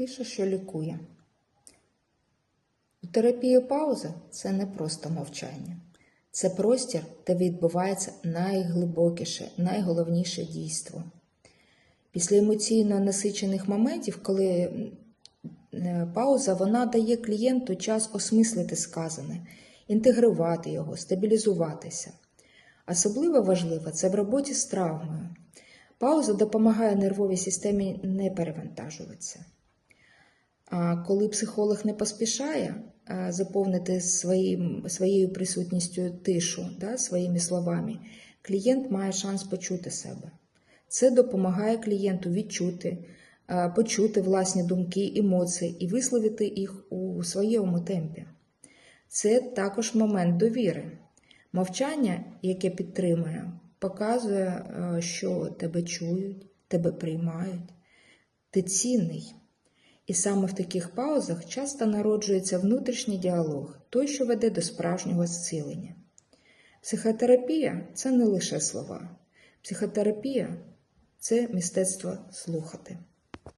Тиша, що лікує. У терапії пауза це не просто мовчання. Це простір, де відбувається найглибокіше, найголовніше дійство. Після емоційно насичених моментів, коли е, пауза вона дає клієнту час осмислити сказане, інтегрувати його, стабілізуватися. Особливо важливо це в роботі з травмою. Пауза допомагає нервовій системі не перевантажуватися. Коли психолог не поспішає заповнити своїм, своєю присутністю тишу, да, своїми словами, клієнт має шанс почути себе. Це допомагає клієнту відчути, почути власні думки, емоції і висловити їх у своєму темпі. Це також момент довіри. Мовчання, яке підтримує, показує, е, що тебе чують, тебе приймають, ти цінний. І саме в таких паузах часто народжується внутрішній діалог, той, що веде до справжнього зцілення. Психотерапія це не лише слова. Психотерапія це мистецтво слухати.